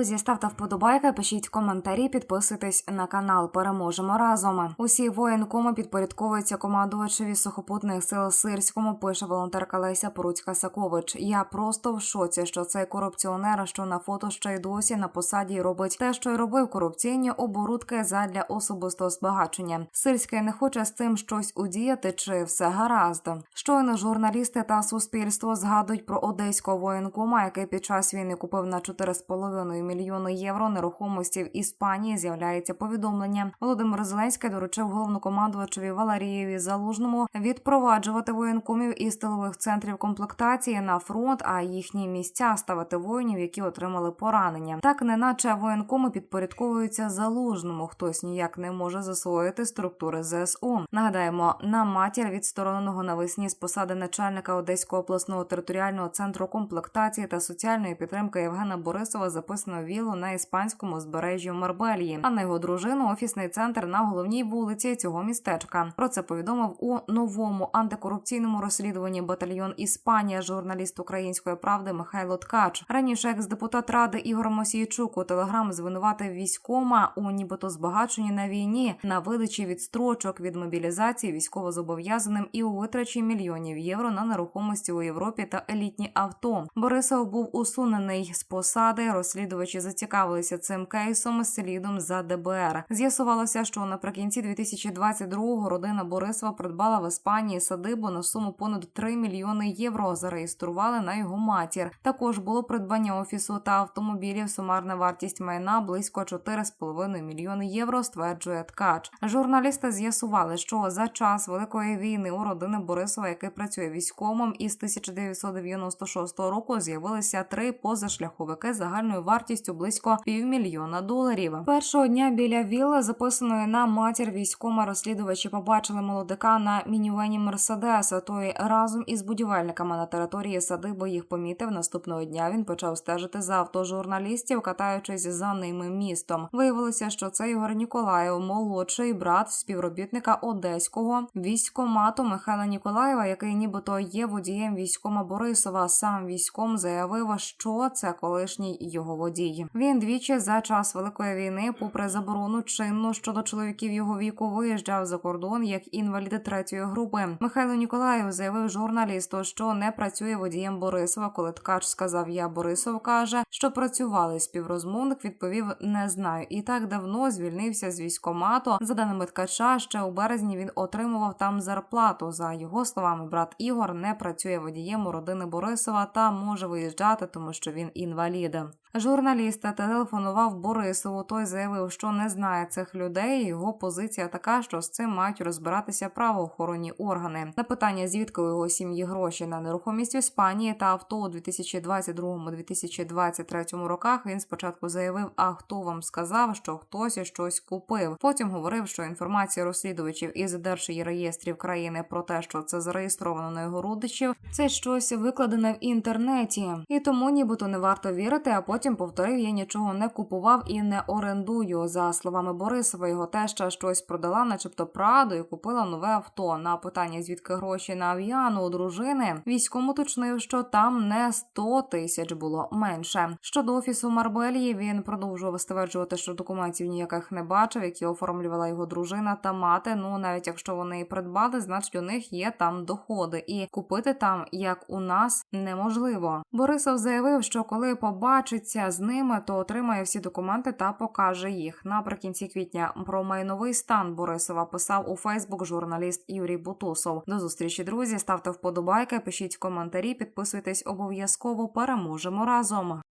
Друзі, ставте вподобайки, пишіть коментарі, підписуйтесь на канал. Переможемо разом. Усі воєнкоми підпорядковуються командувачеві сухопутних сил Сирському. Пише волонтерка Леся Поруцька Сакович. Я просто в шоці, що цей корупціонер, що на фото ще й досі на посаді робить те, що й робив корупційні оборудки задля особистого збагачення. Сирський не хоче з цим щось удіяти, чи все гаразд. Щойно журналісти та суспільство згадують про одеського воєнкома, який під час війни купив на 4,5 мільйони євро нерухомості в Іспанії. З'являється повідомлення. Володимир Зеленський доручив головнокомандувачеві Валерієві Залужному відпроваджувати воєнкомів із тилових центрів комплектації на фронт, а їхні місця ставити воїнів, які отримали поранення. Так, неначе воєнкоми підпорядковуються залужному. Хтось ніяк не може засвоїти структури ЗСУ. Нагадаємо, на матір відстороненого навесні з посади начальника Одеського обласного територіального центру комплектації та соціальної підтримки Євгена Борисова записано віло на іспанському узбережжі в Марбелії, а на його дружину офісний центр на головній вулиці цього містечка. Про це повідомив у новому антикорупційному розслідуванні батальйон Іспанія журналіст української правди Михайло Ткач. Раніше екс-депутат ради Ігор Мосійчук у телеграм звинуватив військома у нібито збагаченні на війні на видачі відстрочок від мобілізації військовозобов'язаним і у витрачі мільйонів євро на нерухомості у Європі та елітні авто. Борисов був усунений з посади. Розслідувачі зацікавилися цим кейсом слідом за ДБР. З'ясувалося, що наприкінці 2022-го родина Борисова придбала в Іспанії садибу на суму понад 3 мільйони євро. Зареєстрували на його матір. Також було придбання офісу та автомобілів. Сумарна вартість майна близько 4,5 мільйони євро. Стверджує ткач. Журналісти з'ясували, що за час великої війни у родини Борисова, який працює військовим, із 1996 року з'явилися три позашляховики загальною вартістю близько півмільйона доларів. Першого дня біля вілли, записаної на матір військома, розслідувачі побачили молодика на мінівені Мерседеса. Той разом із будівельниками на території садиби їх помітив. Наступного дня він почав стежити за авто журналістів, катаючись за ними містом. Виявилося, що це Ігор Ніколаєв, молодший брат співробітника одеського військомату Михайла Ніколаєва, який нібито є водієм військома Борисова. Сам військом заявив, що це колишній його водій. Він двічі за час великої війни, попри заборону чинну щодо чоловіків його віку, виїжджав за кордон як інваліди третьої групи. Михайло Ніколаєв заявив журналісту, що не працює водієм Борисова. Коли ткач сказав Я Борисов каже, що працювали співрозмовник. Відповів не знаю. І так давно звільнився з військомату. За даними ткача, ще у березні він отримував там зарплату. За його словами, брат Ігор не працює водієм у родини Борисова та може виїжджати, тому що він інвалід. Журналіст телефонував Борисову. Той заявив, що не знає цих людей. Його позиція така, що з цим мають розбиратися правоохоронні органи. На питання, звідки у його сім'ї гроші на нерухомість в Іспанії та авто у 2022-2023 роках. Він спочатку заявив: А хто вам сказав, що хтось щось купив? Потім говорив, що інформація розслідувачів із держреєстрів країни про те, що це зареєстровано на його родичів, це щось викладене в інтернеті, і тому нібито не варто вірити. А потім повторив: я нічого не купував і не орендую. За словами Борисова, його теща щось продала, начебто Праду, і купила нове авто. На питання, звідки гроші на авіану у дружини, військом уточнив, що там не 100 тисяч було менше. Щодо офісу Марбелії, він продовжував стверджувати, що документів ніяких не бачив, які оформлювала його дружина та мати. Ну навіть якщо вони і придбали, значить у них є там доходи, і купити там, як у нас, неможливо. Борисов заявив, що коли побачиться з ними, то отримає всі документи та покаже їх. Наприкінці квітня про майновий стан Борисова писав у Фейсбук журналіст Юрій Бутусов. До зустрічі, друзі. Ставте вподобайки, пишіть коментарі, підписуйтесь обов'язково. Переможемо разом.